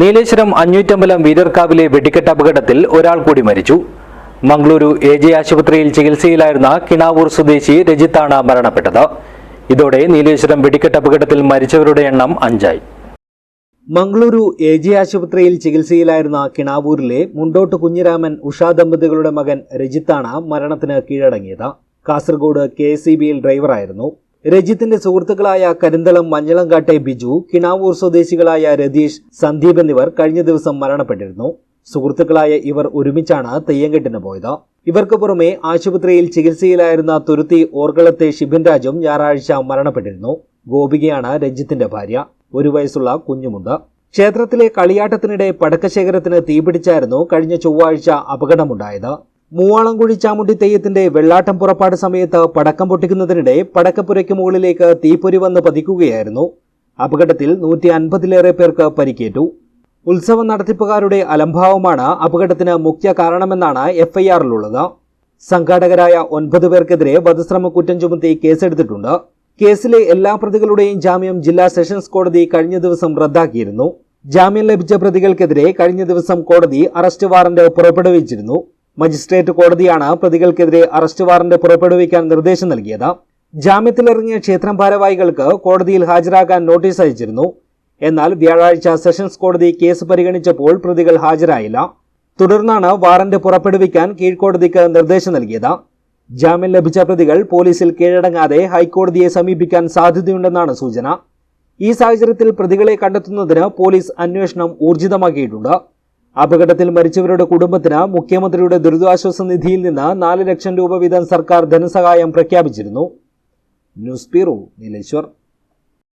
നീലേശ്വരം അഞ്ഞൂറ്റമ്പലം വീരർക്കാവിലെ വെടിക്കെട്ട് അപകടത്തിൽ ഒരാൾ കൂടി മരിച്ചു. മംഗളൂരു എ ജെ ആശുപത്രിയിൽ ചികിത്സയിലായിരുന്ന കിണാവൂർ സ്വദേശി രജിത്താണ് മരണപ്പെട്ടത്. ഇതോടെ നീലേശ്വരം വെടിക്കെട്ട് അപകടത്തിൽ മരിച്ചവരുടെ എണ്ണം അഞ്ചായി. മംഗളൂരു എ ജെ ആശുപത്രിയിൽ ചികിത്സയിലായിരുന്ന കിണാവൂരിലെ മുണ്ടോട്ട് കുഞ്ഞിരാമൻ ഉഷാ ദമ്പതികളുടെ മകൻ രജിത്താണ് മരണത്തിന് കീഴടങ്ങിയത്. കാസർഗോഡ് കെ ഡ്രൈവറായിരുന്നു. രജിത്തിന്റെ സുഹൃത്തുക്കളായ കരിന്തളം മഞ്ഞളങ്കാട്ടെ ബിജു കിണാവൂർ സ്വദേശികളായ രതീഷ് സന്ദീപ് എന്നിവർ കഴിഞ്ഞ ദിവസം മരണപ്പെട്ടിരുന്നു. സുഹൃത്തുക്കളായ ഇവർ ഒരുമിച്ചാണ് തെയ്യങ്കെട്ടിന് പോയത്. ഇവർക്ക് പുറമെ ആശുപത്രിയിൽ ചികിത്സയിലായിരുന്ന തുരുത്തി ഓർകളത്തെ ഷിബിൻ രാജും ഞായറാഴ്ച മരണപ്പെട്ടിരുന്നു. ഗോപികയാണ് രഞ്ജിത്തിന്റെ ഭാര്യ. ഒരു വയസ്സുള്ള കുഞ്ഞുമുണ്ട്. ക്ഷേത്രത്തിലെ കളിയാട്ടത്തിനിടെ പടക്കശേഖരത്തിന് തീപിടിച്ചായിരുന്നു കഴിഞ്ഞ ചൊവ്വാഴ്ച അപകടമുണ്ടായത്. മൂവാളംകുഴി ചാമുണ്ടി തെയ്യത്തിന്റെ വെള്ളാട്ടം പുറപ്പാട് സമയത്ത് പടക്കം പൊട്ടിക്കുന്നതിനിടെ പടക്കപ്പുരയ്ക്ക് മുകളിലേക്ക് തീപ്പൊരി വന്ന് പതിക്കുകയായിരുന്നു. അപകടത്തിൽ നൂറ്റി അൻപതിലേറെ പേർക്ക് പരിക്കേറ്റു. ഉത്സവ നടത്തിപ്പുകാരുടെ അലംഭാവമാണ് അപകടത്തിന് മുഖ്യ കാരണമെന്നാണ് എഫ്ഐആറിലുള്ളത്. സംഘാടകരായ ഒൻപത് പേർക്കെതിരെ വധശ്രമ കുറ്റം ചുമത്തി കേസെടുത്തിട്ടുണ്ട്. കേസിലെ എല്ലാ പ്രതികളുടെയും ജാമ്യം ജില്ലാ സെഷൻസ് കോടതി കഴിഞ്ഞ ദിവസം റദ്ദാക്കിയിരുന്നു. ജാമ്യം ലഭിച്ച പ്രതികൾക്കെതിരെ കഴിഞ്ഞ ദിവസം കോടതി അറസ്റ്റ് വാറന്റ് പുറപ്പെടുവിച്ചിരുന്നു. മജിസ്ട്രേറ്റ് കോടതിയാണ് പ്രതികൾക്കെതിരെ അറസ്റ്റ് വാറന്റ് പുറപ്പെടുവിക്കാൻ നിർദ്ദേശം നൽകിയത്. ജാമ്യത്തിലിറങ്ങിയ ക്ഷേത്രം ഭാരവാഹികൾക്ക് കോടതിയിൽ ഹാജരാകാൻ നോട്ടീസ് അയച്ചിരുന്നു. എന്നാൽ വ്യാഴാഴ്ച സെഷൻസ് കോടതി കേസ് പരിഗണിച്ചപ്പോൾ പ്രതികൾ ഹാജരായില്ല. തുടർന്നാണ് വാറന്റ് പുറപ്പെടുവിക്കാൻ കീഴ്ക്കോടതിക്ക് നിർദ്ദേശം നൽകിയത്. ജാമ്യം ലഭിച്ച പ്രതികൾ പോലീസിൽ കീഴടങ്ങാതെ ഹൈക്കോടതിയെ സമീപിക്കാൻ സാധ്യതയുണ്ടെന്നാണ് സൂചന. ഈ സാഹചര്യത്തിൽ പ്രതികളെ കണ്ടെത്തുന്നതിന് പോലീസ് അന്വേഷണം ഊർജിതമാക്കിയിട്ടുണ്ട്. അപകടത്തിൽ മരിച്ചവരുടെ കുടുംബത്തിന് മുഖ്യമന്ത്രിയുടെ ദുരിതാശ്വാസ നിധിയിൽ നിന്ന് നാല് ലക്ഷം രൂപ വീതം സർക്കാർ ധനസഹായം പ്രഖ്യാപിച്ചിരുന്നു. News bureau Nileshwar.